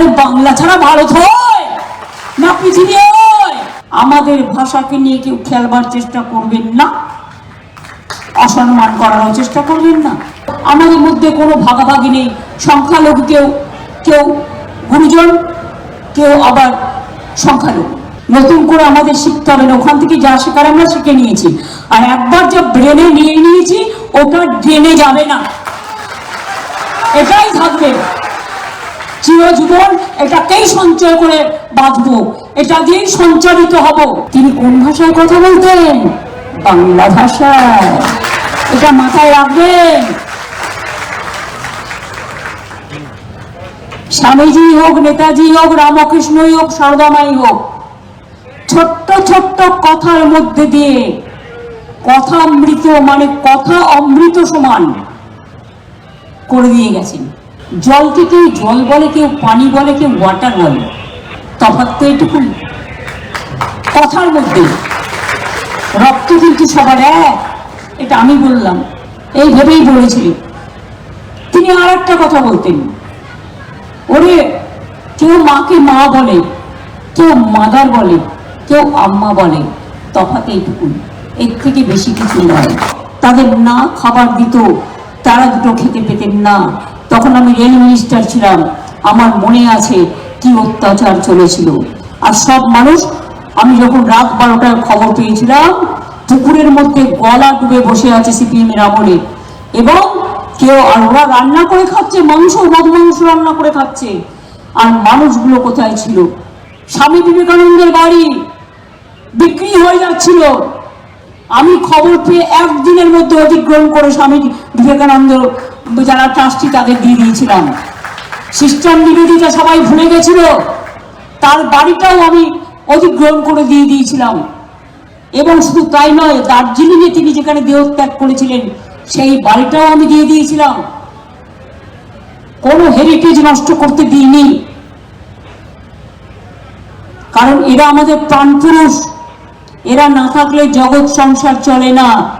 আরে বাংলা ছাড়া ভারত হয় না পৃথিবী হয়। আমাদের ভাষাকে নিয়ে কেউ খেলবার চেষ্টা করবেন না, অসম্মান করারও চেষ্টা করবেন না। আমাদের মধ্যে কোনো ভাগাভাগি নেই। সংখ্যালঘু কেউ কেউ গুরুজন, কেউ আবার সংখ্যালঘু। নতুন করে আমাদের শিখতে হবে না, ওখান থেকে যা শেখার আমরা শিখে নিয়েছি। আর একবার যা ব্রেনে নিয়ে নিয়েছি, ওটা ড্রেনে যাবে না। এটাই থাকবে। চিরজীবন এটাকেই সঞ্চয় করে বাঁচবো, এটা দিয়েই সঞ্চারিত হব। তিনি কোন ভাষায় কথা বলতেন? বাংলা ভাষায়। এটা মাথায় রাখবেন। স্বামীজি হোক, নেতাজি হোক, রামকৃষ্ণই হোক, সর্বমাই হোক, ছোট্ট ছোট্ট কথার মধ্যে দিয়ে কথা অমৃত মানে কথা অমৃত সমান করে দিয়ে গেছেন। জলকে কেউ জল বলে কেউ, পানি বলে কেউ ওয়াটার বলে। তফাৎ তো এটুকুই কথার মধ্যে। রক্ত কিন্তু সবার এক। এটা আমি বললাম। এই ভেবেই বলেছিলেন তিনি আর একটা কথা বলতেন। ওরে, কেউ মাকে মা বলে, কেউ মাদার বলে, কেউ আম্মা বলে, তফাৎ এইটুকু এর থেকে বেশি কিছু নয়। তাদের না খাবার দিত, তারা দুটো খেতে পেতেন না। তখন আমি রেল মিনিস্টার ছিলাম। আমার মনে আছে কি অত্যাচার চলেছিল। আর সব মানুষ, আমি যখন রাত বারোটার খবর পেয়েছিলাম পুকুরের মধ্যে গলা ডুবে বসে আছে সিপিএম এর আমলে। এবং কেউ আর ওরা রান্না করে খাচ্ছে, মাংস মদ মাংস রান্না করে খাচ্ছে। আর মানুষগুলো কোথায় ছিল? স্বামী বিবেকানন্দের বাড়ি বিক্রি হয়ে যাচ্ছিল। আমি খবর পেয়ে একদিনের মধ্যে অধিগ্রহণ করে স্বামী বিবেকানন্দ যারা ট্রাস্টি তাদের দিয়ে দিয়েছিলাম। সিস্টার নিবেদিতা সবাই ভুলে গেছিল। তার বাড়িটাও আমি অধিগ্রহণ করে দিয়ে দিয়েছিলাম। এবং শুধু তাই নয়, দার্জিলিংয়ে তিনি যেখানে দেহত্যাগ করেছিলেন, সেই বাড়িটাও আমি দিয়ে দিয়েছিলাম। কোনো হেরিটেজ নষ্ট করতে দিইনি। কারণ এরা আমাদের প্রাণপুরুষ। এরা না থাকলে জগৎ সংসার চলে না।